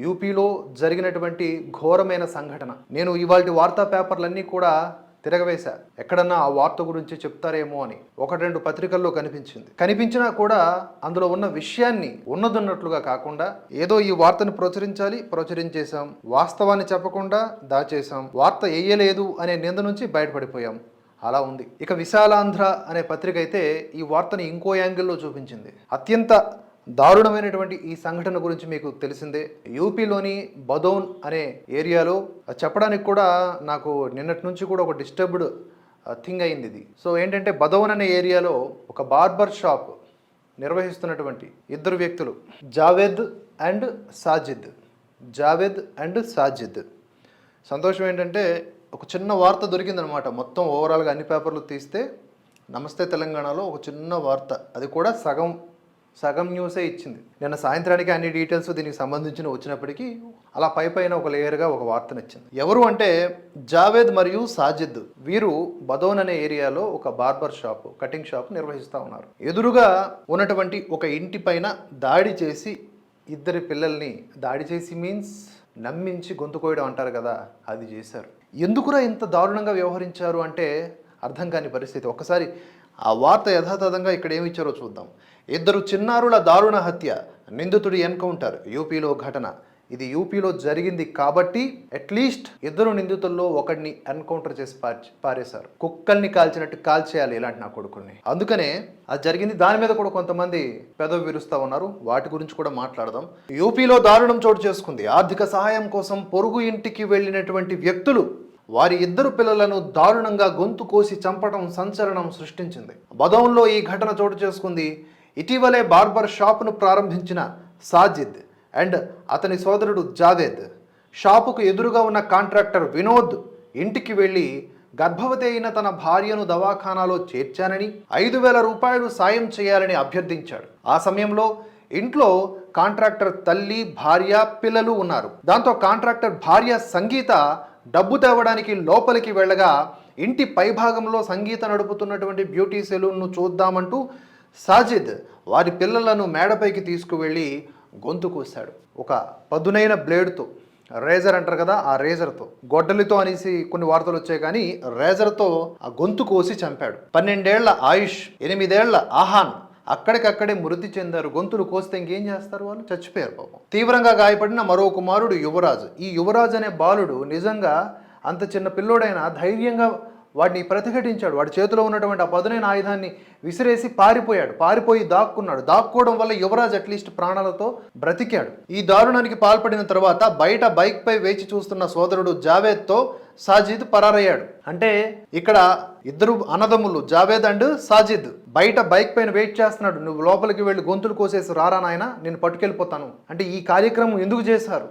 యూపీలో జరిగినటువంటి ఘోరమైన సంఘటన. నేను ఇవాళ వార్తా పేపర్లన్నీ కూడా తిరగవేశా. ఎక్కడన్నా ఆ వార్త గురించి చెప్తారేమో అని. ఒకటి రెండు పత్రికల్లో కనిపించింది. కనిపించినా కూడా అందులో ఉన్న విషయాన్ని ఉన్నదున్నట్లుగా కాకుండా ఏదో ఈ వార్తను ప్రచురించాలి ప్రచురించేశాం. వాస్తవాన్ని చెప్పకుండా దాచేశాం. వార్త వేయలేదు అనే నింద నుంచి బయటపడిపోయాం. అలా ఉంది. ఇక విశాలాంధ్ర అనే పత్రిక అయితే ఈ వార్తని ఇంకో యాంగిల్లో చూపించింది. అత్యంత దారుణమైనటువంటి ఈ సంఘటన గురించి మీకు తెలిసిందే. యూపీలోని బదౌన్ అనే ఏరియాలో చెప్పడానికి కూడా నాకు నిన్నటి నుంచి కూడా ఒక డిస్టర్బ్డ్ థింగ్ అయింది ఇది. సో ఏంటంటే బదౌన్ అనే ఏరియాలో ఒక బార్బర్ షాప్ నిర్వహిస్తున్నటువంటి ఇద్దరు వ్యక్తులు జావేద్ అండ్ సాజిద్. జావేద్ అండ్ సాజిద్. సంతోషం ఏంటంటే ఒక చిన్న వార్త దొరికిందనమాట. మొత్తం ఓవరాల్గా అన్ని పేపర్లు తీస్తే నమస్తే తెలంగాణలో ఒక చిన్న వార్త. అది కూడా సగం సగం న్యూసే ఇచ్చింది. నిన్న సాయంత్రానికి అన్ని డీటెయిల్స్ దీనికి సంబంధించిన వచ్చినప్పటికీ అలా పై పైన ఒక లేయర్గా ఒక వార్తనిచ్చింది ఎవరు అంటే జావేద్ మరియు సాజిద్. వీరు బదోన్ అనే ఏరియాలో ఒక బార్బర్ షాప్ కటింగ్ షాప్ నిర్వహిస్తూ ఉన్నారు. ఎదురుగా ఉన్నటువంటి ఒక ఇంటి పైన దాడి చేసి ఇద్దరి పిల్లల్ని దాడి చేసి మీన్స్ నమ్మించి గొంతు కోయడం అంటారు కదా అది చేశారు. ఎందుకురా ఇంత దారుణంగా వ్యవహరించారు అంటే అర్థం కాని పరిస్థితి. ఒకసారి ఆ వార్త యథాతథంగా ఇక్కడ ఏమి ఇచ్చారో చూద్దాం. ఇద్దరు చిన్నారుల దారుణ హత్య నిందితుడి ఎన్కౌంటర్ యూపీలో ఘటన. ఇది యూపీలో జరిగింది కాబట్టి అట్లీస్ట్ ఇద్దరు నిందితుల్లో ఒకడిని ఎన్కౌంటర్ చేసి పారేశారు. కుక్కల్ని కాల్చినట్టు కాల్చేయాలి ఇలాంటి నా కొడుకుల్ని. అందుకనే అది జరిగింది. దాని మీద కూడా కొంతమంది పెదవి విరుస్తా ఉన్నారు. వాటి గురించి కూడా మాట్లాడదాం. యూపీలో దారుణం చోటు చేసుకుంది. ఆర్థిక సహాయం కోసం పొరుగు ఇంటికి వెళ్ళినటువంటి వ్యక్తులు వారి ఇద్దరు పిల్లలను దారుణంగా గొంతు కోసి చంపడం సంచలనం సృష్టించింది. బదౌన్లో ఈ ఘటన చోటు చేసుకుంది. ఇటీవలే బార్బర్ షాపును ప్రారంభించిన సాజిద్ అండ్ అతని సోదరుడు జావేద్ షాపుకు ఎదురుగా ఉన్న కాంట్రాక్టర్ వినోద్ ఇంటికి వెళ్ళి గర్భవతి అయిన తన భార్యను దవాఖానాలో చేర్చానని ఐదు వేల రూపాయలు సాయం చేయాలని అభ్యర్థించాడు. ఆ సమయంలో ఇంట్లో కాంట్రాక్టర్ తల్లి భార్య పిల్లలు ఉన్నారు. దాంతో కాంట్రాక్టర్ భార్య సంగీత డబ్బు తేవడానికి లోపలికి వెళ్ళగా ఇంటి పైభాగంలో సంగీత నడుపుతున్నటువంటి బ్యూటీ సెలూన్ను చూద్దామంటూ సాజిద్ వారి పిల్లలను మేడపైకి తీసుకువెళ్ళి గొంతు కోశాడు. ఒక పదునైన బ్లేడ్తో రేజర్ అంటారు కదా ఆ రేజర్తో గొడ్డలితో అనేసి కొన్ని వార్తలు వచ్చాయి కానీ రేజర్తో ఆ గొంతు కోసి చంపాడు. పన్నెండేళ్ళ ఆయుష్ ఎనిమిదేళ్ళ ఆహాన్ అక్కడికక్కడే మృతి చెందారు. గొంతులు కోస్తే ఇంకేం చేస్తారు వాళ్ళు? చచ్చిపోయారు పాపం. తీవ్రంగా గాయపడిన మరో కుమారుడు యువరాజు. ఈ యువరాజు అనే బాలుడు నిజంగా అంత చిన్న పిల్లోడైనా ధైర్యంగా వాడిని ప్రతిఘటించాడు. వాడి చేతిలో ఉన్నటువంటి ఆ పదునైన ఆయుధాన్ని విసిరేసి పారిపోయాడు. పారిపోయి దాక్కున్నాడు. దాక్కోవడం వల్ల యువరాజ్ అట్లీస్ట్ ప్రాణాలతో బ్రతికాడు. ఈ దారుణానికి పాల్పడిన తర్వాత బయట బైక్ పై వేచి చూస్తున్న సోదరుడు జావేద్తో సాజిద్ పరారయ్యాడు. అంటే ఇక్కడ ఇద్దరు అన్నదమ్ములు జావేద్ అండ్ సాజిద్. బయట బైక్ పైన వెయిట్ చేస్తున్నాడు. నువ్వు లోపలికి వెళ్ళి గొంతులు కోసేసి రారా నాయన నేను పట్టుకెళ్ళిపోతాను. అంటే ఈ కార్యక్రమం ఎందుకు చేశారు?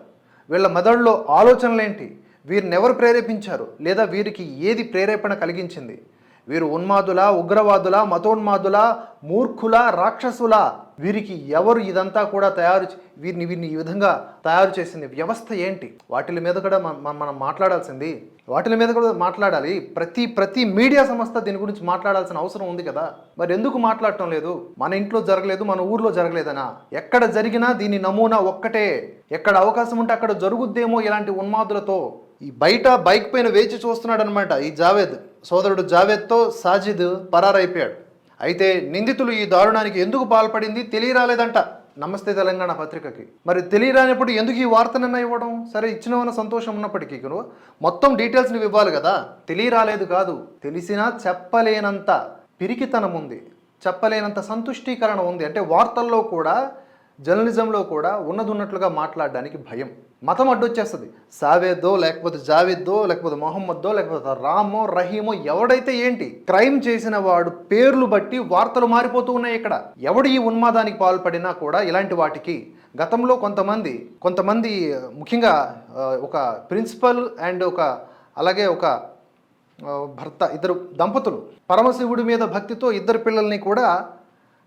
వీళ్ళ మెదడులో ఆలోచనలేంటి? వీరిని ఎవరు ప్రేరేపించారు? లేదా వీరికి ఏది ప్రేరేపణ కలిగించింది? వీరు ఉన్మాదుల ఉగ్రవాదుల మతోన్మాదుల మూర్ఖుల రాక్షసుల? వీరికి ఎవరు ఇదంతా కూడా తయారు వీరిని వీరిని ఈ విధంగా తయారు చేసింది? వ్యవస్థ ఏంటి? వాటి మీద కూడా మన- మనం మాట్లాడాల్సింది. వాటి మీద కూడా మాట్లాడాలి. ప్రతి ప్రతి మీడియా సంస్థ దీని గురించి మాట్లాడాల్సిన అవసరం ఉంది కదా? మరి ఎందుకు మాట్లాడటం లేదు? మన ఇంట్లో జరగలేదు మన ఊర్లో జరగలేదనా? ఎక్కడ జరిగినా దీని నమూనా ఒక్కటే. ఎక్కడ అవకాశం ఉంటే అక్కడ జరుగుద్దేమో ఇలాంటి ఉన్మాదులతో? ఈ బయట బైక్ పైన వేచి చూస్తున్నాడు అనమాట ఈ జావేద్. సోదరుడు జావేద్తో సాజిద్ పరారైపోయాడు. అయితే నిందితులు ఈ దారుణానికి ఎందుకు పాల్పడింది తెలియరాలేదంట. నమస్తే తెలంగాణ పత్రికకి. మరి తెలియరానప్పుడు ఎందుకు ఈ వార్తనన్నా ఇవ్వడం? సరే ఇచ్చినవన్న సంతోషం ఉన్నప్పటికీ కూడా మొత్తం డీటెయిల్స్ నువ్వు ఇవ్వాలి కదా? తెలియరాలేదు కాదు. తెలిసినా చెప్పలేనంత పిరికితనం ఉంది. చెప్పలేనంత సంతుష్టీకరణ ఉంది. అంటే వార్తల్లో కూడా జర్నలిజంలో కూడా ఉన్నది ఉన్నట్లుగా మాట్లాడడానికి భయం. మతం అడ్డొచ్చేస్తుంది. సావేద్దో లేకపోతే జావేద్దో లేకపోతే మొహమ్మద్దో లేకపోతే రామో రహీమో ఎవడైతే ఏంటి క్రైమ్ చేసిన వాడు పేర్లు బట్టి వార్తలు మారిపోతూ ఉన్నాయి ఇక్కడ. ఎవడు ఈ ఉన్మాదానికి పాల్పడినా కూడా ఇలాంటి వాటికి గతంలో కొంతమంది కొంతమంది ముఖ్యంగా ఒక ప్రిన్సిపల్ అండ్ ఒక అలాగే ఒక భర్త ఇద్దరు దంపతులు పరమశివుడి మీద భక్తితో ఇద్దరు పిల్లల్ని కూడా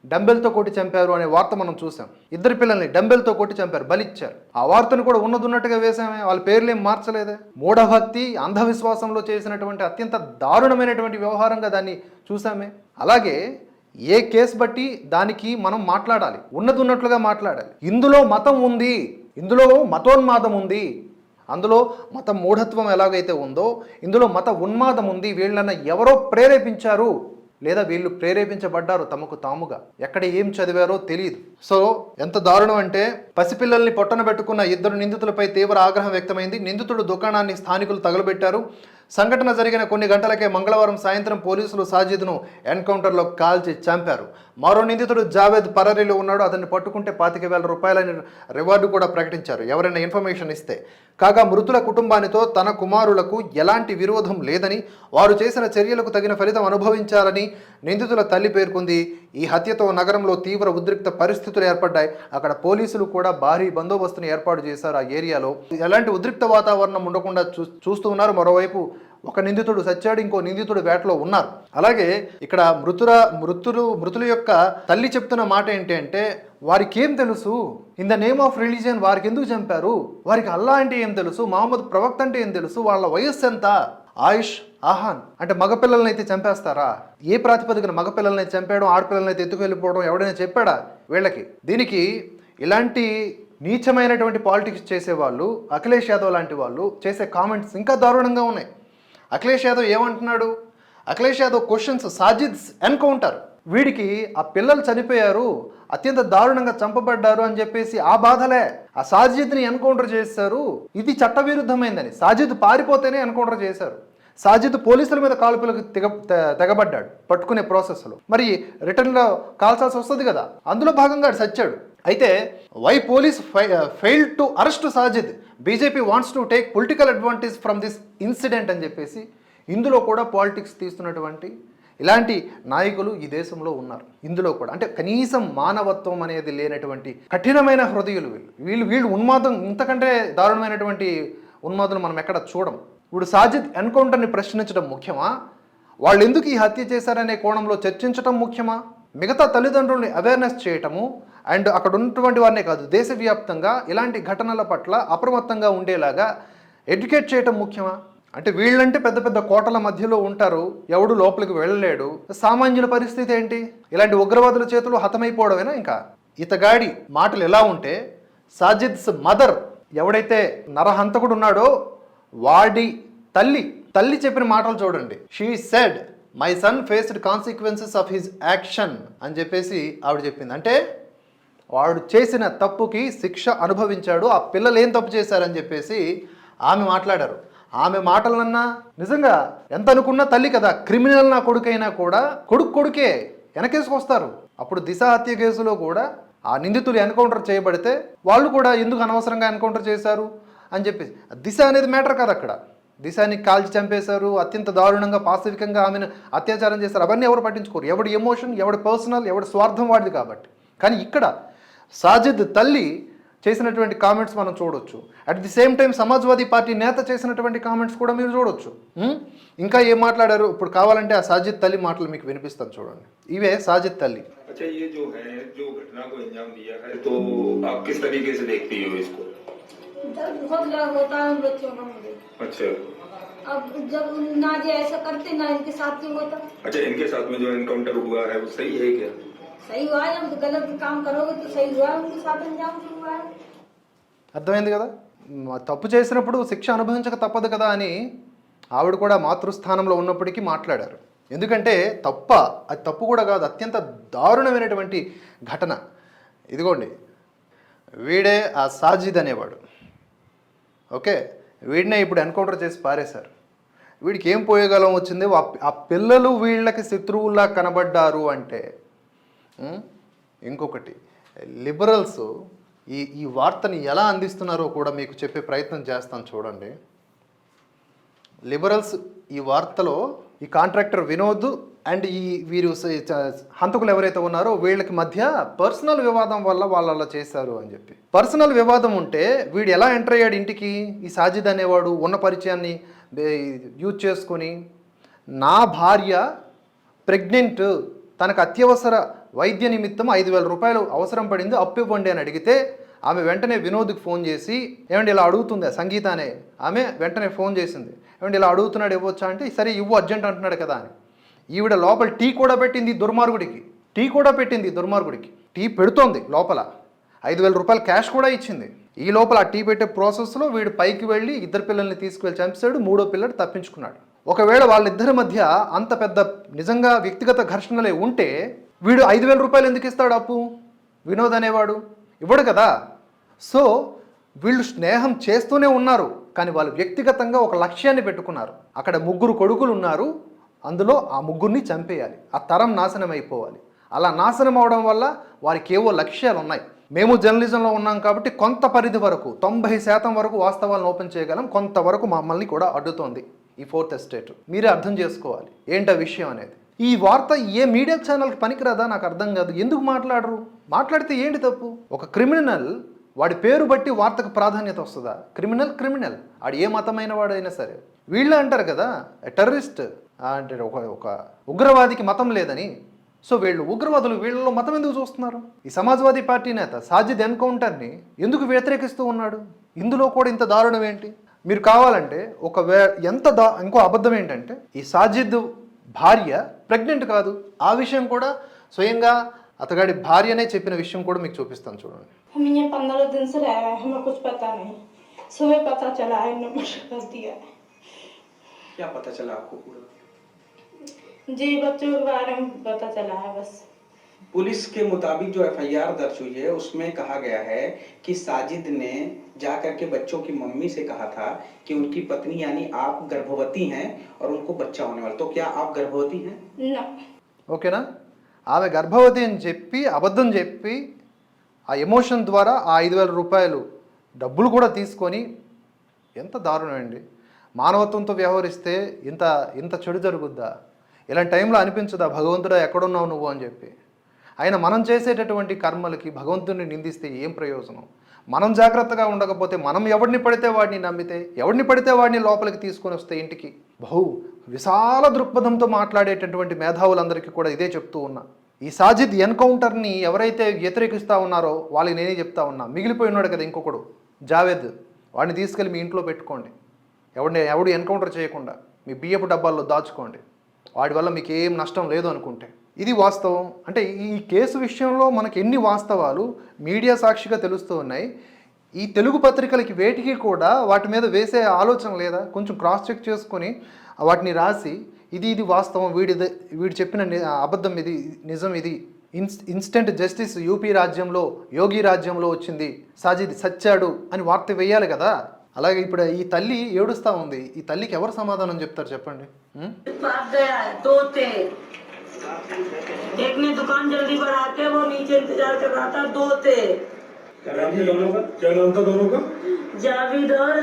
డంబెల్తో కొట్టి చంపారు అనే వార్త మనం చూసాం. ఇద్దరు పిల్లల్ని డంబెల్తో కొట్టి చంపారు బలిచ్చారు. ఆ వార్తను కూడా ఉన్నదున్నట్టుగా వేసామే వాళ్ళ పేర్లేం మార్చలేదే? మూఢభక్తి అంధవిశ్వాసంలో చేసినటువంటి అత్యంత దారుణమైనటువంటి వ్యవహారంగా దాన్ని చూసామే అలాగే ఏ కేసు బట్టి దానికి మనం మాట్లాడాలి? ఉన్నదున్నట్లుగా మాట్లాడాలి. ఇందులో మతం ఉంది. ఇందులో మతోన్మాదం ఉంది. అందులో మత మూఢత్వం ఎలాగైతే ఉందో ఇందులో మత ఉన్మాదం ఉంది. వీళ్ళన్న ఎవరో ప్రేరేపించారు. లేదా వీళ్ళు ప్రేరేపించబడ్డారు తమకు తాముగా. ఎక్కడ ఏం చదివారో తెలియదు సో ఎంత దారుణం అంటే పసిపిల్లల్ని పొట్టన పెట్టుకున్న ఇద్దరు నిందితులపై తీవ్ర ఆగ్రహం వ్యక్తమైంది. నిందితుడు దుకాణాన్ని స్థానికులు తగలబెట్టారు. సంఘటన జరిగిన కొన్ని గంటలకే మంగళవారం సాయంత్రం పోలీసులు సాజిద్ను ఎన్కౌంటర్లో కాల్చి చంపారు. మరో నిందితుడు జావేద్ పరారీలో ఉన్నాడు. అతన్ని పట్టుకుంటే పాతిక వేల రూపాయలని రివార్డు కూడా ప్రకటించారు. ఎవరైనా ఇన్ఫర్మేషన్ ఇస్తే కాగా మృతుల కుటుంబానితో తన కుమారులకు ఎలాంటి విరోధం లేదని వారు చేసిన చర్యలకు తగిన ఫలితం అనుభవించాలని నిందితుల తల్లి పేర్కొంది. ఈ హత్యతో నగరంలో తీవ్ర ఉద్రిక్త పరిస్థితులు ఏర్పడ్డాయి. అక్కడ పోలీసులు కూడా భారీ బందోబస్తును ఏర్పాటు చేశారు ఆ ఏరియాలో. ఎలాంటి ఉద్రిక్త వాతావరణం ఉండకుండా చూ చూస్తూ ఉన్నారు. మరోవైపు ఒక నిందితుడు సచ్చాడు ఇంకో నిందితుడు వేటలో ఉన్నారు. అలాగే ఇక్కడ మృతుల మృతులు మృతుల యొక్క తల్లి చెప్తున్న మాట ఏంటి అంటే వారికి ఏం తెలుసు? In the name of religion వారికి ఎందుకు చంపారు? వారికి అల్లా అంటే ఏం తెలుసు? మహమ్మద్ ప్రవక్త అంటే ఏం తెలుసు? వాళ్ళ వయస్సు ఎంత? ఆయుష్ ఆహాన్ అంటే మగపిల్లల్ని అయితే చంపేస్తారా? ఏ ప్రాతిపదికన మగపిల్లల్ని చంపేయడం ఆడపిల్లల్ని అయితే ఎత్తుకెళ్ళిపోవడం ఎవడైనా చెప్పాడా? వీళ్ళకి. దీనికి ఇలాంటి నీచమైనటువంటి పాలిటిక్స్ చేసేవాళ్ళు అఖిలేష్ యాదవ్ లాంటి వాళ్ళు చేసే కామెంట్స్ ఇంకా దారుణంగా ఉన్నాయి. అఖిలేష్ యాదవ్ ఏమంటున్నాడు? అఖిలేష్ యాదవ్ క్వశ్చన్స్ సాజిద్ ఎన్కౌంటర్ వీడికి ఆ పిల్లలు చనిపోయారు అత్యంత దారుణంగా చంపబడ్డారు అని చెప్పేసి ఆ బాధలే. ఆ సాజిద్ని ఎన్కౌంటర్ చేశారు. ఇది చట్టవిరుద్ధమైందని. సాజిద్ పారిపోతేనే ఎన్కౌంటర్ చేశారు. సాజిద్ పోలీసుల మీద కాల్పులకు తెగ తెగబడ్డాడు. పట్టుకునే ప్రాసెస్లో. మరి రిటర్న్లో కాల్చాల్సి వస్తుంది కదా. అందులో భాగంగా ఆడు సచ్చాడు. అయితే why police fail to arrest Sajid? BJP wants to take political advantage from this incident అని చెప్పేసి ఇందులో కూడా పాలిటిక్స్ తీస్తున్నటువంటి ఇలాంటి నాయకులు ఈ దేశంలో ఉన్నారు. ఇందులో కూడా. అంటే కనీసం మానవత్వం అనేది లేనటువంటి కఠినమైన హృదయులు వీళ్ళు. వీళ్ళు వీళ్ళు ఉన్మాదం ఇంతకంటే దారుణమైనటువంటి ఉన్మాదులు మనం ఎక్కడ చూడం? ఇప్పుడు సాజిద్ ఎన్కౌంటర్ని ప్రశ్నించడం ముఖ్యమా? వాళ్ళు ఎందుకు ఈ హత్య చేశారనే కోణంలో చర్చించడం ముఖ్యమా? మిగతా తల్లిదండ్రుల్ని అవేర్నెస్ చేయటము అండ్ అక్కడ ఉన్నటువంటి వారినే కాదు దేశవ్యాప్తంగా ఇలాంటి ఘటనల పట్ల అప్రమత్తంగా ఉండేలాగా ఎడ్యుకేట్ చేయటం ముఖ్యమా? అంటే వీళ్ళంటే పెద్ద పెద్ద కోటల మధ్యలో ఉంటారు. ఎవడు లోపలికి వెళ్ళలేడు. సామాన్యుల పరిస్థితి ఏంటి? ఇలాంటి ఉగ్రవాదుల చేతులు హతమైపోవడమేనా ఇంకా? ఇతగాడి మాటలు ఎలా ఉంటే సాజిద్స్ మదర్ ఎవడైతే నరహంతకుడు ఉన్నాడో వాడి తల్లి తల్లి చెప్పిన మాటలు చూడండి. She said my son faced consequences of his action అని చెప్పేసి ఆవిడ చెప్పింది. అంటే వాడు చేసిన తప్పుకి శిక్ష అనుభవించాడు. ఆ పిల్లలు ఏం తప్పు చేశారని చెప్పేసి ఆమె మాట్లాడారు. ఆమె మాటలన్నా నిజంగా ఎంత అనుకున్నా తల్లి కదా క్రిమినల్ నా కొడుకైనా కూడా కొడుకు కొడుకే వెనకేసుకొస్తారు. అప్పుడు దిశ హత్య కేసులో కూడా ఆ నిందితులు ఎన్కౌంటర్ చేయబడితే వాళ్ళు కూడా ఎందుకు అనవసరంగా ఎన్కౌంటర్ చేశారు అని చెప్పేసి దిశ అనేది మ్యాటర్ కాదు అక్కడ. దిశాని కాల్చి చంపేశారు అత్యంత దారుణంగా పాశవికంగా ఆమెను అత్యాచారం చేశారు. అవన్నీ ఎవరు పట్టించుకోరు. ఎవడి ఎమోషన్ ఎవడి పర్సనల్ ఎవడి స్వార్థం వాడిది కాబట్టి. కానీ ఇక్కడ సాజిద్ తల్లి చేసినటువంటి కామెంట్స్ మనం చూడొచ్చు at the same time Samajwadi party నేత చేసినటువంటి కామెంట్స్ కూడా మీరు చూడొచ్చు ఉం? ఇంకా ఏం మాట్లాడారు ఇప్పుడు కావాలంటే ఆ సాజిద్ తల్లి మాటలు మీకు వినిపిస్తాను చూడండి ఇవే సాజిద్ తల్లి अच्छा ये जो है जो घटना को अंजाम दिया है तो आप किस तरीके से देखती हो इसको दर्द बहुत लगा होता है उन बच्चों का मुझे अच्छा अब जब ना ये ऐसा करते ना इनके साथ क्यों होता अच्छा इनके साथ में जो एनकाउंटर हुआ है वो सही है क्या सही हुआ है जब गलत काम करोगे तो सही हुआ है उनके साथ अंजाम जो हुआ है అర్థమైంది కదా మ- తప్పు చేసినప్పుడు శిక్ష అనుభవించక తప్పదు కదా అని ఆవిడ కూడా మాతృస్థానంలో ఉన్నప్పటికీ మాట్లాడారు ఎందుకంటే తప్ప అది తప్పు కూడా కాదు అత్యంత దారుణమైనటువంటి ఘటన ఇదిగోండి వీడే ఆ సాజిద్ అనేవాడు ఓకే వీడినే ఇప్పుడు ఎన్కౌంటర్ చేసి పారేశారు వీడికి ఏం పోయేగలం వచ్చింది ఆ పి- ఆ పిల్లలు వీళ్ళకి శత్రువుల్లా కనబడ్డారు అంటే ఉం? ఇంకొకటి లిబరల్స్ ఈ ఈ వార్తని ఎలా అందిస్తున్నారో కూడా మీకు చెప్పే ప్రయత్నం చేస్తాను చూడండి. లిబరల్స్ ఈ వార్తలో ఈ కాంట్రాక్టర్ వినోద్ అండ్ ఈ వీరు హంతకులు ఎవరైతే ఉన్నారో వీళ్ళకి మధ్య పర్సనల్ వివాదం వల్ల వాళ్ళు అలా చేశారు అని చెప్పి. పర్సనల్ వివాదం ఉంటే వీడు ఎలా ఎంటర్ అయ్యాడు ఇంటికి? ఈ సాజిద్ అనేవాడు ఉన్న పరిచయాన్ని యూజ్ చేసుకొని నా భార్య ప్రెగ్నెంట్ తనకు అత్యవసర వైద్య నిమిత్తం ఐదు వేల రూపాయలు అవసరం పడింది అప్పు ఇవ్వండి అని అడిగితే ఆమె వెంటనే వినోద్కి ఫోన్ చేసి ఏమండి ఇలా అడుగుతుంది సంగీత అనే. ఆమె వెంటనే ఫోన్ చేసింది ఏమండి ఇలా అడుగుతున్నాడు ఇవ్వచ్చా? అంటే సరే ఇవ్వు అర్జెంట్ అంటున్నాడు కదా అని. ఈవిడ లోపల టీ కూడా పెట్టింది దుర్మార్గుడికి టీ కూడా పెట్టింది దుర్మార్గుడికి. టీ పెడుతోంది లోపల. ఐదు వేల రూపాయలు క్యాష్ కూడా ఇచ్చింది. ఈ లోపల ఆ టీ పెట్టే ప్రాసెస్లో వీడు పైకి వెళ్ళి ఇద్దరు పిల్లల్ని తీసుకువెళ్ళి చంపేశాడు మూడో పిల్లడు తప్పించుకున్నాడు. ఒకవేళ వాళ్ళిద్దరి మధ్య అంత పెద్ద నిజంగా వ్యక్తిగత ఘర్షణలే ఉంటే వీడు ఐదు వేల రూపాయలు ఎందుకు ఇస్తాడు అప్పు? వినోద్ అనేవాడు. ఇవ్వడు కదా. సో వీళ్ళు స్నేహం చేస్తూనే ఉన్నారు. కానీ వాళ్ళు వ్యక్తిగతంగా ఒక లక్ష్యాన్ని పెట్టుకున్నారు. అక్కడ ముగ్గురు కొడుకులు ఉన్నారు. అందులో ఆ ముగ్గురిని చంపేయాలి. ఆ తరం నాశనం అయిపోవాలి అలా నాశనం అవడం వల్ల వారికి ఏవో లక్ష్యాలు ఉన్నాయి. మేము జర్నలిజంలో ఉన్నాం కాబట్టి కొంత పరిధి వరకు తొంభై శాతం వరకు వాస్తవాలను ఓపెన్ చేయగలం. కొంతవరకు మమ్మల్ని కూడా అడ్డుతోంది ఈ ఫోర్త్ ఎస్టేట్. మీరే అర్థం చేసుకోవాలి. ఏంటా విషయం అనేది? ఈ వార్త ఏ మీడియా ఛానల్కి పనికిరాదా నాకు అర్థం కాదు. ఎందుకు మాట్లాడరు? మాట్లాడితే ఏంటి తప్పు? ఒక క్రిమినల్ వాడి పేరు బట్టి వార్తకు ప్రాధాన్యత వస్తుందా? Criminal criminal. ఆడు ఏ మతమైన వాడైనా సరే. వీళ్ళు అంటారు కదా టెర్రరిస్ట్ అంటే ఒక ఒక ఉగ్రవాదికి మతం లేదని. సో వీళ్ళు ఉగ్రవాదులు వీళ్ళలో మతం ఎందుకు చూస్తున్నారు? ఈ సమాజ్వాదీ పార్టీ నేత సాజిద్ ఎన్కౌంటర్ని ఎందుకు వ్యతిరేకిస్తూ ఉన్నాడు? ఇందులో కూడా ఇంత దారుణం ఏంటి? మీరు కావాలంటే ఒక వే ఎంత దా ఇంకో అబద్ధం ఏంటంటే ఈ సాజిద్ భార్య ప్రెగ్నెంట్ కాదు ఆ విషయం కూడా స్వయంగా అతగాడి భార్యనే చెప్పిన విషయం కూడా మీకు చూపిస్తాను చూడండి हम यहाँ पंद्रह दिन से रह रहे हैं हमें कुछ पता नहीं सुबह पता चला है नंबर कर दिया है क्या पता चला आपको पूरा जी बच्चों के बारे में पता चला है बस पुलिस के मुताबिक जो एफआईआर दर्ज हुई है उसमें कहा गया है कि साजिद ने जाकर के बच्चों की मम्मी से कहा था कि उनकी पत्नी यानी आप गर्भवती हैं और उनको बच्चा होने वाला तो क्या आप गर्भवती हैं ना ఓకేనా ఆమె గర్భవతి అని చెప్పి అబద్ధం చెప్పి ఆ ఎమోషన్ ద్వారా ఆ ఐదు వేల రూపాయలు డబ్బులు కూడా తీసుకొని ఎంత దారుణం అండి మానవత్వంతో వ్యవహరిస్తే ఇంత ఇంత చెడు జరుగుద్దా ఇలాంటి టైంలో అనిపించదా భగవంతుడా ఎక్కడున్నావు నువ్వు అని చెప్పి ఆయన మనం చేసేటటువంటి కర్మలకి భగవంతుడిని నిందిస్తే ఏం ప్రయోజనం? మనం జాగ్రత్తగా ఉండకపోతే మనం ఎవడిని పడితే వాడిని నమ్మితే ఎవడిని పడితే వాడిని లోపలికి తీసుకొని వస్తే ఇంటికి? బహు విశాల దృక్పథంతో మాట్లాడేటటువంటి మేధావులందరికీ కూడా ఇదే చెప్తూ ఉన్నా. ఈ సాజిద్ ఎన్కౌంటర్ని ఎవరైతే వ్యతిరేకిస్తూ ఉన్నారో వాళ్ళకి నేనే చెప్తా ఉన్నా. మిగిలిపోయి ఉన్నాడు కదా ఇంకొకడు. జావేద్ వాడిని తీసుకెళ్ళి మీ ఇంట్లో పెట్టుకోండి. ఎవడిని ఎవడు ఎన్కౌంటర్ చేయకుండా మీ బియ్యపు డబ్బాల్లో దాచుకోండి. వాడి వల్ల మీకు ఏం నష్టం లేదు అనుకుంటే. ఇది వాస్తవం. అంటే ఈ కేసు విషయంలో మనకి ఎన్ని వాస్తవాలు మీడియా సాక్షిగా తెలుస్తూ ఉన్నాయి. ఈ తెలుగు పత్రికలకి వేటికి కూడా వాటి మీద వేసే ఆలోచన లేదా కొంచెం క్రాస్ చెక్ చేసుకొని వాటిని రాసి ఇది ఇది వాస్తవం వీడి వీడు చెప్పిన అబద్ధం ఇది నిజం ఇది. ఇన్స్ ఇన్స్టెంట్ జస్టిస్ యూపీ రాజ్యంలో యోగి రాజ్యంలో వచ్చింది. సాజిద్ సచ్చాడు అని వార్త వేయాలి కదా. అలాగే ఇప్పుడు ఈ తల్లి ఏడుస్తూ ఉంది. ఈ తల్లికి ఎవరు సమాధానం చెప్తారు చెప్పండి? एक ने दुकान जल्दी बढ़ा के वो नीचे इंतज़ार कर रहा था दो थे। क्या नाम था दोनों का? क्या नाम था दोनों का? जावेद और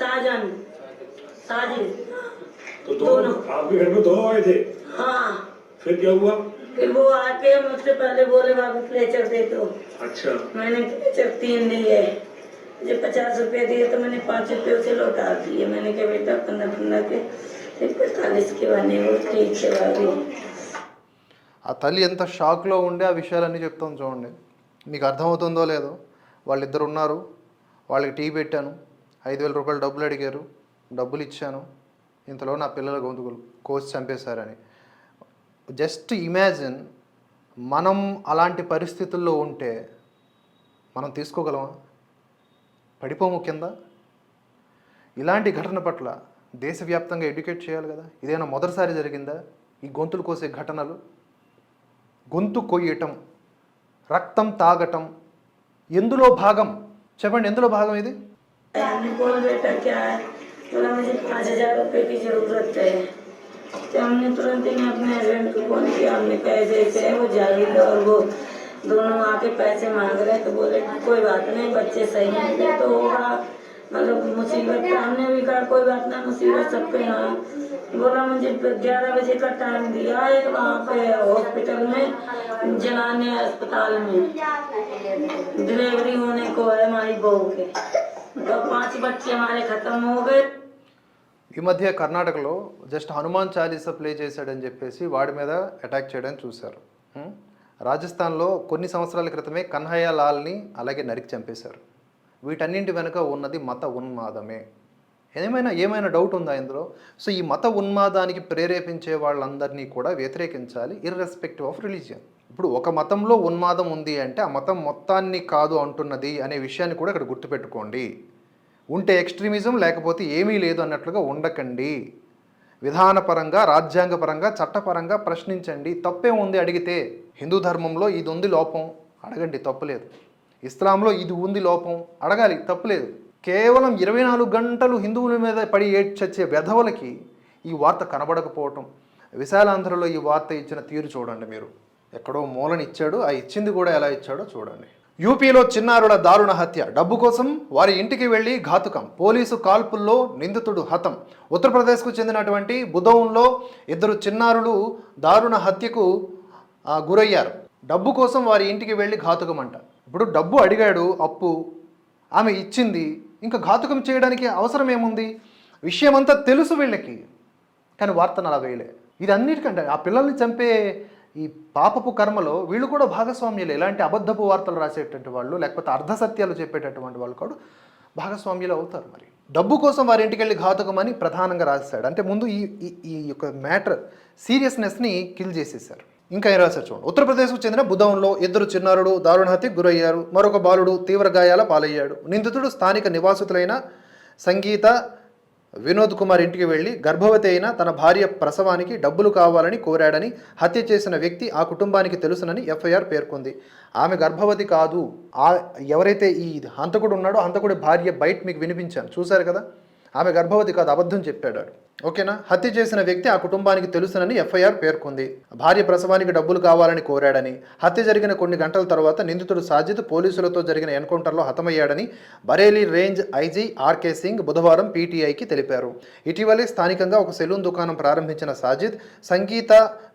साजन। साजिद। तो दोनों। आपके घर में दोनों आए थे? हाँ। फिर क्या हुआ? फिर वो आके मुझसे पहले बोले वापस लेचर दे दो अच्छा। मैंने लेचर तीन दिए मुझे पचास रुपए दिए तो मैंने पाँच रुपए उसे लौटा दिए। मैंने कहा बेटा पंद्रह पंद्रह के ఆ తల్లి ఎంత షాక్లో ఉండే ఆ విషయాలన్నీ చెప్తాను చూడండి. మీకు అర్థమవుతుందో లేదో వాళ్ళిద్దరు ఉన్నారు వాళ్ళకి టీ పెట్టాను ఐదు వేల రూపాయలు డబ్బులు అడిగారు డబ్బులు ఇచ్చాను ఇంతలో నా పిల్లల గొంతుకులు కోసి చంపేశారని. జస్ట్ ఇమాజిన్ మనం అలాంటి పరిస్థితుల్లో ఉంటే మనం తీసుకోగలమా? పడిపోము కింద? ఇలాంటి ఘటన పట్ల దేశవ్యాప్తంగా ఎడ్యుకేట్ చేయాలి కదా ఇదేనా మొదటిసారి జరిగిందా ఈ గొంతులు కోసే ఘటనలు గొంతు కొయ్యటం రక్తం తాగటం ఎందులో భాగం చెప్పండి ఎందులో భాగం ఇది हमने बोल बेटा क्या है बोला मुझे पाँच हजार रुपए की जरूरत है तो हमने तुरंत ही अपने हस्बैंड को फोन किया हमने कहा ऐसे ऐसे है वो जावेद और वो दोनों आके पैसे मांग रहे तो बोले कोई बात नहीं बच्चे सही हैं तो होगा मतलब मुसीबत तो हमने भी कहा कोई बात नहीं मुसीबत सबके यहाँ बोला मुझे ग्यारह बजे का टाइम दिया है वहाँ पे हॉस्पिटल में जलाने अस्पताल में डिलीवरी होने को है हमारी बहू के तो पांच बच्चे हमारे खत्म हो गए ఈ మధ్య కర్ణాటకలో జస్ట్ హనుమాన్ చాలీసా ప్లే చేశాడని చెప్పేసి వాడి మీద అటాక్ చేయడం చూశారు ఉం? రాజస్థాన్లో కొన్ని సంవత్సరాల క్రితమే కన్హయ్య లాల్ని అలాగే నరికి చంపేశారు వీటన్నింటి వెనుక ఉన్నది మత ఉన్మాదమే. ఏమైనా ఏమైనా డౌట్ ఉందా ఇందులో? సో ఈ మత ఉన్మాదానికి ప్రేరేపించే వాళ్ళందరినీ కూడా వ్యతిరేకించాలి ఇర్రెస్పెక్టివ్ ఆఫ్ రిలీజియన్ ఇప్పుడు ఒక మతంలో ఉన్మాదం ఉంది అంటే ఆ మతం మొత్తాన్ని కాదు అంటున్నది అనే విషయాన్ని కూడా ఇక్కడ గుర్తుపెట్టుకోండి. ఉంటే ఎక్స్ట్రీమిజం లేకపోతే ఏమీ లేదు అన్నట్లుగా ఉండకండి. విధానపరంగా రాజ్యాంగపరంగా చట్టపరంగా ప్రశ్నించండి. తప్పే ఉంది అడిగితే హిందూ ధర్మంలో ఇది ఉంది లోపం. అడగండి తప్పులేదు ఇస్లాంలో ఇది ఉంది లోపం. అడగాలి తప్పులేదు. కేవలం ఇరవై నాలుగు గంటలు హిందువుల మీద పడి ఏడ్చచ్చే వెధవలకి ఈ వార్త కనబడకపోవటం. విశాలాంధ్రలో ఈ వార్త ఇచ్చిన తీరు చూడండి మీరు. ఎక్కడో మూలని ఇచ్చాడు ఆ ఇచ్చింది కూడా ఎలా ఇచ్చాడో చూడండి. యూపీలో చిన్నారుల దారుణ హత్య. డబ్బు కోసం వారి ఇంటికి వెళ్ళి ఘాతుకం. పోలీసు కాల్పుల్లో నిందితుడు హతం. ఉత్తరప్రదేశ్కు చెందినటువంటి బుధౌన్లో ఇద్దరు చిన్నారులు దారుణ హత్యకు గురయ్యారు. డబ్బు కోసం వారి ఇంటికి వెళ్ళి ఘాతుకం అంట ఇప్పుడు డబ్బు అడిగాడు అప్పు ఆమె ఇచ్చింది ఇంకా ఘాతుకం చేయడానికి అవసరం ఏముంది? విషయమంతా తెలుసు వీళ్ళకి. కానీ వార్తను అలా వేయలే. ఇది అన్నిటికంటే ఆ పిల్లల్ని చంపే ఈ పాపపు కర్మలో వీళ్ళు కూడా భాగస్వామ్యులు. ఎలాంటి అబద్ధపు వార్తలు రాసేటటువంటి వాళ్ళు లేకపోతే అర్ధసత్యాలు చెప్పేటటువంటి వాళ్ళు కూడా భాగస్వామ్యులు అవుతారు మరి. డబ్బు కోసం వారి ఇంటికి వెళ్ళి ఘాతుకం అని ప్రధానంగా రాశాడు. అంటే ముందు ఈ ఈ- ఈ యొక్క మ్యాటర్ సీరియస్నెస్ని కిల్ చేసేసారు ఇంకా ఏం రాశారు చూడండి. ఉత్తరప్రదేశ్కు చెందిన బుధవంలో ఇద్దరు చిన్నారుడు దారుణ హత్యకు గురయ్యారు. మరొక బాలుడు తీవ్ర గాయాల పాలయ్యాడు. నిందితుడు స్థానిక నివాసితులైన సంగీత వినోద్ కుమార్ ఇంటికి వెళ్ళి గర్భవతి అయిన తన భార్య ప్రసవానికి డబ్బులు కావాలని కోరాడని హత్య చేసిన వ్యక్తి ఆ కుటుంబానికి తెలుసునని ఎఫ్ఐఆర్ పేర్కొంది. ఆమె గర్భవతి కాదు. ఆ ఎవరైతే ఈ హంతకుడు ఉన్నాడో హంతకుడి భార్య బయట మీకు వినిపించాను. చూశారు కదా? ఆమె గర్భవతి కాదు అబద్ధం చెప్పాడు ఓకేనా? హత్య చేసిన వ్యక్తి ఆ కుటుంబానికి తెలుసునని ఎఫ్ఐఆర్ పేర్కొంది. భార్య ప్రసవానికి డబ్బులు కావాలని కోరాడని హత్య జరిగిన కొన్ని గంటల తర్వాత నిందితుడు సాజిద్ పోలీసులతో జరిగిన ఎన్కౌంటర్లో హతమయ్యాడని Bareilly range IG RK Singh బుధవారం పీటీఐకి తెలిపారు. ఇటీవలే స్థానికంగా ఒక సెలూన్ దుకాణం ప్రారంభించిన సాజిద్ సంగీత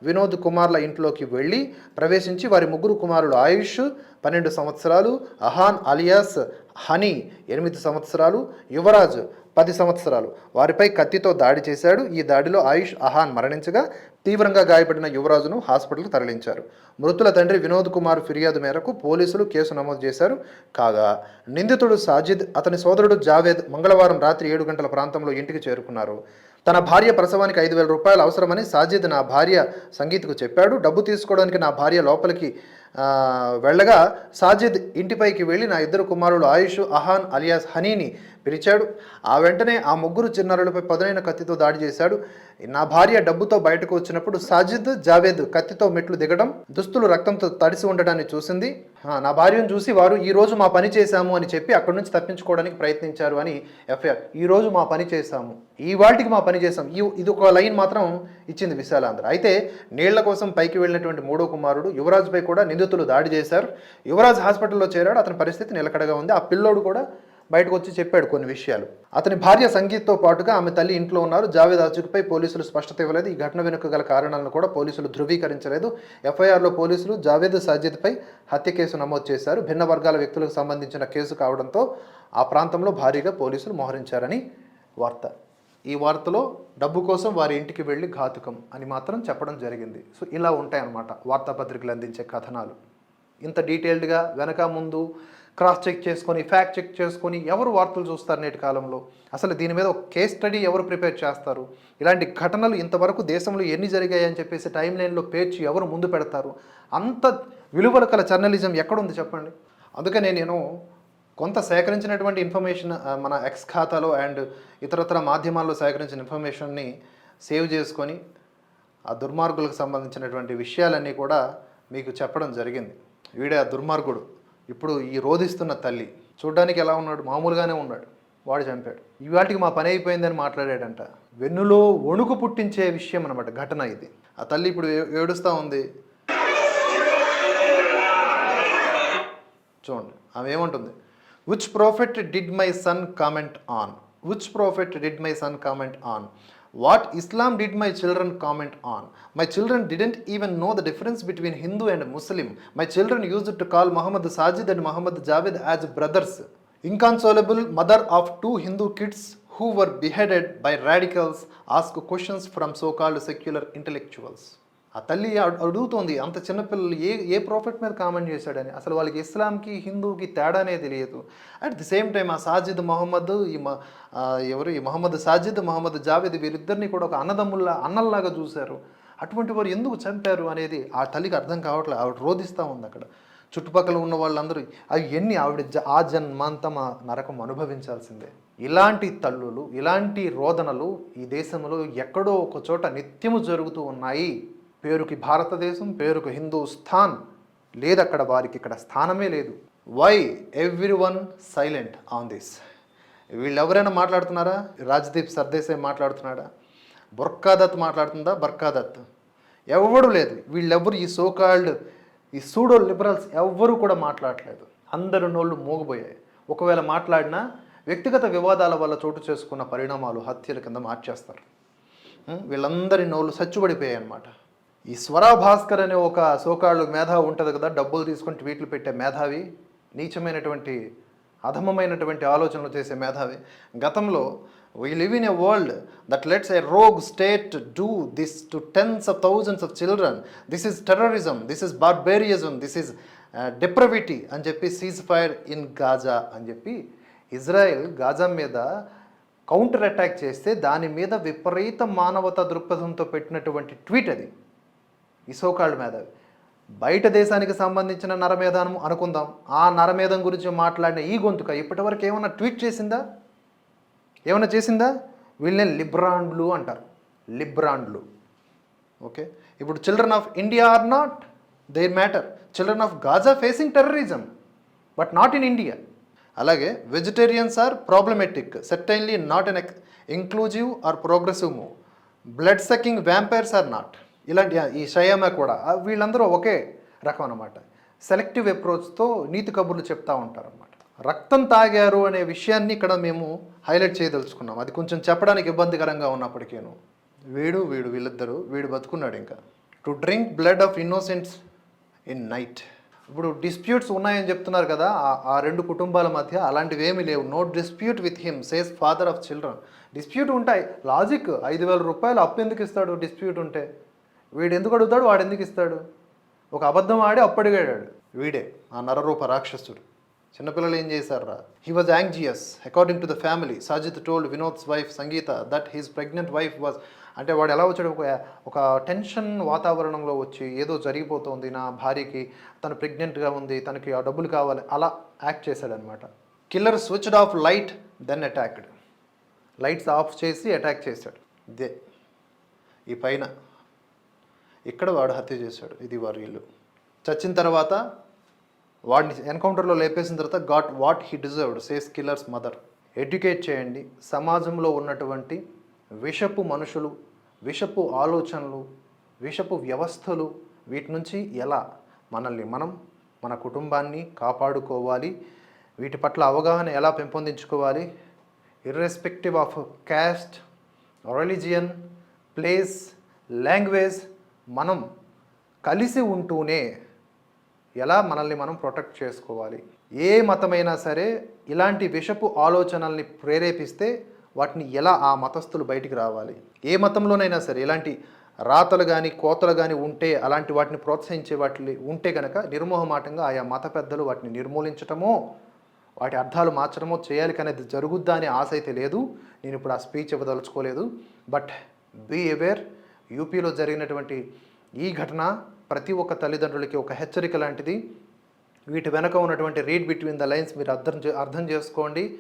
వినోద్ కుమార్ల ఇంట్లోకి వెళ్ళి ప్రవేశించి వారి ముగ్గురు కుమారులు ఆయుష్ పన్నెండు సంవత్సరాలు అహాన్ అలియాస్ హనీ ఎనిమిది సంవత్సరాలు యువరాజ్ పది సంవత్సరాలు. వారిపై కత్తితో దాడి చేశాడు. ఈ దాడిలో ఆయుష్ అహాన్ మరణించగా తీవ్రంగా గాయపడిన యువరాజును హాస్పిటల్కు తరలించారు. మృతుల తండ్రి వినోద్ కుమార్ ఫిర్యాదు మేరకు పోలీసులు కేసు నమోదు చేశారు. కాగా నిందితుడు సాజిద్ అతని సోదరుడు జావేద్ మంగళవారం రాత్రి ఏడు గంటల ప్రాంతంలో ఇంటికి చేరుకున్నారు. తన భార్య ప్రసవానికి ఐదు వేల రూపాయలు అవసరమని సాజిద్ నా భార్య సంగీత్కు చెప్పాడు. డబ్బు తీసుకోవడానికి నా భార్య లోపలికి వెళ్ళగా సాజిద్ ఇంటిపైకి వెళ్ళి నా ఇద్దరు కుమారులు ఆయుష్ అహాన్ అలియాస్ హనీని పిలిచాడు. ఆ వెంటనే ఆ ముగ్గురు చిన్నారులపై పదునైన కత్తితో దాడి చేశాడు. నా భార్య డబ్బుతో బయటకు వచ్చినప్పుడు సాజిద్ జావేద్ కత్తితో మెట్లు దిగడం దుస్తులు రక్తంతో తడిసి ఉండడాన్ని చూసింది. నా భార్యను చూసి వారు ఈ రోజు మా పని చేశాము అని చెప్పి అక్కడి నుంచి తప్పించుకోవడానికి ప్రయత్నించారు అని ఎఫ్ఐఆర్. ఈ రోజు మా పని చేశాము. ఈ వాటికి మా పని చేశాం. ఈ ఇది ఒక లైన్ మాత్రం ఇచ్చింది విశాలాంధ్ర. అయితే నీళ్ళ కోసం పైకి వెళ్ళినటువంటి మూడో కుమారుడు యువరాజ్పై కూడా నిందితులు దాడి చేశారు. యువరాజ్ హాస్పిటల్లో చేరాడు. అతని పరిస్థితి నిలకడగా ఉంది. ఆ పిల్లోడు కూడా బయటకు వచ్చి చెప్పాడు కొన్ని విషయాలు. అతని భార్య సంగీత్తో పాటుగా ఆమె తల్లి ఇంట్లో ఉన్నారు. జావేద్ అజుక్పై పోలీసులు స్పష్టత ఇవ్వలేదు. ఈ ఘటన వెనుక గల కారణాలను కూడా పోలీసులు ధృవీకరించలేదు. ఎఫ్ఐఆర్లో పోలీసులు జావేద్ సాజిద్పై హత్య కేసు నమోదు చేశారు. భిన్న వర్గాల వ్యక్తులకు సంబంధించిన కేసు కావడంతో ఆ ప్రాంతంలో భారీగా పోలీసులు మోహరించారని వార్త. ఈ వార్తలో డబ్బు కోసం వారి ఇంటికి వెళ్ళి ఘాతుకం అని మాత్రం చెప్పడం జరిగింది. సో ఇలా ఉంటాయన్నమాట వార్తాపత్రికలు అందించే కథనాలు. ఇంత డీటెయిల్డ్గా వెనక ముందు క్రాస్ చెక్ చేసుకొని ఫ్యాక్ట్ చెక్ చేసుకొని ఎవరు వార్తలు చూస్తారు నేటి కాలంలో? అసలు దీని మీద ఒక కేస్ స్టడీ ఎవరు ప్రిపేర్ చేస్తారు? ఇలాంటి ఘటనలు ఇంతవరకు దేశంలో ఎన్ని జరిగాయి అని చెప్పేసి టైం లైన్లో పేర్చి ఎవరు ముందు పెడతారు? అంత విలువల కల జర్నలిజం ఎక్కడుంది చెప్పండి? అందుకనే నేను కొంత సేకరించినటువంటి ఇన్ఫర్మేషన్ మన ఎక్స్ ఖాతాలో అండ్ ఇతరత్ర మాధ్యమాల్లో సేకరించిన ఇన్ఫర్మేషన్ని సేవ్ చేసుకొని ఆ దుర్మార్గులకు సంబంధించినటువంటి విషయాలన్నీ కూడా మీకు చెప్పడం జరిగింది. వీడే ఆ దుర్మార్గుడు. ఇప్పుడు ఈ రోధిస్తున్న తల్లి చూడ్డానికి ఎలా ఉన్నాడు? మామూలుగానే ఉన్నాడు. వాడు చంపాడు. ఇవాటికి మా పని అయిపోయిందని మాట్లాడాడంట. వెన్నులో వణుకు పుట్టించే విషయం అనమాట ఘటన ఇది. ఆ తల్లి ఇప్పుడు ఏడుస్తూ ఉంది. చూడండి. ఆమె ఏమంటుంది? Which prophet did my son comment on which prophet did my son comment on What Islam did my children comment on? My children didn't even know the difference between Hindu and Muslim. My children used to call Muhammad Sajid and Muhammad Javed as brothers. Inconsolable mother of two Hindu kids who were beheaded by radicals asked questions from so called secular intellectuals. ఆ తల్లి అడుగుతోంది అంత చిన్నపిల్లలు ఏ ఏ profit మీద comment చేశాడని? అసలు వాళ్ళకి ఇస్లాంకి హిందూకి తేడానే తెలియదు. అట్ ది సేమ్ టైం ఆ సాజిద్ మొహమ్మద్ ఈ మ- ఎవరు? ఈ మొహమ్మద్ సాజిద్ మొహమ్మద్ జావేద్ వీరిద్దరిని కూడా ఒక అన్నదమ్ముల్లా అన్నల్లాగా చూశారు. అటువంటి వారు ఎందుకు చంపారు అనేది ఆ తల్లికి అర్థం కావట్లేదు ఆవిడ రోధిస్తూ ఉంది అక్కడ. చుట్టుపక్కల ఉన్న వాళ్ళందరూ అవి ఎన్ని ఆవిడ జ- ఆ జన్మాంతం ఆ నరకం అనుభవించాల్సిందే. ఇలాంటి తల్లులు ఇలాంటి రోదనలు ఈ దేశంలో ఎక్కడో ఒక చోట నిత్యము జరుగుతూ ఉన్నాయి. పేరుకి భారతదేశం పేరుకు హిందూస్థాన్. లేదు అక్కడ వారికి ఇక్కడ స్థానమే లేదు. Why everyone silent on this వీళ్ళు ఎవరైనా మాట్లాడుతున్నారా? రాజ్దీప్ సర్దేశాయ్ మాట్లాడుతున్నాడా? బుర్కాదత్ మాట్లాడుతుందా? బర్కాదత్. ఎవడు లేదు. వీళ్ళెవ్వరు ఈ సోకాల్డ్ ఈ సూడో లిబరల్స్ ఎవ్వరూ కూడా మాట్లాడలేదు. అందరు నోళ్ళు మోగిపోయాయి ఒకవేళ మాట్లాడినా వ్యక్తిగత వివాదాల వల్ల చోటు చేసుకున్న పరిణామాలు హత్యల కింద మార్చేస్తారు. వీళ్ళందరి నోళ్ళు సచ్చుబడిపోయాయి అన్నమాట ఈ స్వరా భాస్కర్ అనే ఒక సోకాళ్ళు మేధావి ఉంటుంది కదా డబ్బులు తీసుకొని ట్వీట్లు పెట్టే మేధావి నీచమైనటువంటి అధమమైనటువంటి ఆలోచనలు చేసే మేధావి. గతంలో we live in a world that lets a rogue state do this to tens of thousands of children this is terrorism this is barbarism this is depravity అని చెప్పి సీజ్ ఫైర్ ఇన్ గాజా అని చెప్పి Israel Gaza మీద counter attack చేస్తే దాని మీద విపరీత మానవతా దృక్పథంతో పెట్టినటువంటి ట్వీట్ అది. ఈ సోకాల్డ్ మేధావి. బయట దేశానికి సంబంధించిన నరమేధానం అనుకుందాం. ఆ నరమేధం గురించి మాట్లాడిన ఈ గొంతుక ఇప్పటివరకు ఏమైనా ట్వీట్ చేసిందా? ఏమైనా చేసిందా? వీళ్ళని లిబ్రాండ్లు అంటారు. లిబ్రాండ్లు. ఓకే? ఇప్పుడు children of India are not their matter. Children of Gaza facing terrorism but not in India. అలాగే vegetarians are problematic certainly not an inclusive or progressive move. Blood sucking vampires are not. ఇలాంటి ఈ షయామ కూడా. వీళ్ళందరూ ఒకే రకం అనమాట selective అప్రోచ్తో నీతి కబుర్లు చెప్తా ఉంటారనమాట రక్తం తాగారు అనే విషయాన్ని ఇక్కడ మేము హైలైట్ చేయదలుచుకున్నాం. అది కొంచెం చెప్పడానికి ఇబ్బందికరంగా ఉన్నప్పటికేను. వీడు వీడు వీళ్ళిద్దరూ వీడు బతుకున్నాడు ఇంకా. To drink blood of innocents in night ఇప్పుడు డిస్ప్యూట్స్ ఉన్నాయని చెప్తున్నారు కదా ఆ- ఆ రెండు కుటుంబాల మధ్య అలాంటివి ఏమీ లేవు. No dispute with him says father of children dispute ఉంటాయి. లాజిక్ ఐదు వేల రూపాయలు అప్పు ఎందుకు ఇస్తాడు? డిస్ప్యూట్ ఉంటే. వీడు ఎందుకు అడుగుతాడు? వాడు ఎందుకు ఇస్తాడు? ఒక అబద్ధం ఆడి అప్పడిగాడాడు. వీడే ఆ నరరూప రాక్షసుడు. చిన్నపిల్లలు ఏం చేశారా he was anxious according to the family Sajid told Vinod's wife Sangeeta that his pregnant wife was అంటే వాడు ఎలా వచ్చాడు? ఒక ఒక టెన్షన్ వాతావరణంలో వచ్చి ఏదో జరిగిపోతుంది. నా భార్యకి తను ప్రెగ్నెంట్గా ఉంది తనకి ఆ డబ్బులు కావాలి. అలా యాక్ట్ చేశాడనమాట killer switched off light then attacked lights off చేసి అటాక్ చేశాడు. ఇదే. ఈ పైన ఇక్కడ వాడు హత్య చేశాడు. ఇది వారి ఇల్లు. చచ్చిన తర్వాత వాడిని ఎన్కౌంటర్లో లేపేసిన తర్వాత got what he deserved says killer's mother. Educate చేయండి. సమాజంలో ఉన్నటువంటి విషపు మనుషులు విషపు ఆలోచనలు విషపు వ్యవస్థలు వీటి నుంచి ఎలా మనల్ని మనం మన కుటుంబాన్ని కాపాడుకోవాలి వీటి పట్ల అవగాహన ఎలా పెంపొందించుకోవాలి irrespective of caste religion place language మనం కలిసి ఉంటూనే ఎలా మనల్ని మనం ప్రొటెక్ట్ చేసుకోవాలి? ఏ మతమైనా సరే ఇలాంటి విషపు ఆలోచనల్ని ప్రేరేపిస్తే వాటిని ఎలా ఆ మతస్థులు బయటికి రావాలి? ఏ మతంలోనైనా సరే ఇలాంటి రాతలు కానీ కోతలు కానీ ఉంటే అలాంటి వాటిని ప్రోత్సహించే వాటిని ఉంటే కనుక నిర్మోహమాటంగా ఆయా మత పెద్దలు వాటిని నిర్మూలించటమో వాటి అర్థాలు మార్చడమో చేయాలి కానీ అది జరుగుద్దా అనే ఆశ అయితే లేదు. నేను ఇప్పుడు ఆ స్పీచ్ ఇవ్వదలుచుకోలేదు. బట్ బీ అవేర్ యూపీలో జరిగినటువంటి ఈ ఘటన ప్రతి ఒక్క తల్లిదండ్రులకి ఒక హెచ్చరిక లాంటిది. వీటి వెనక ఉన్నటువంటి రీడ్ బిట్వీన్ ద లైన్స్ మీరు అర్థం చే- అర్థం చేసుకోండి.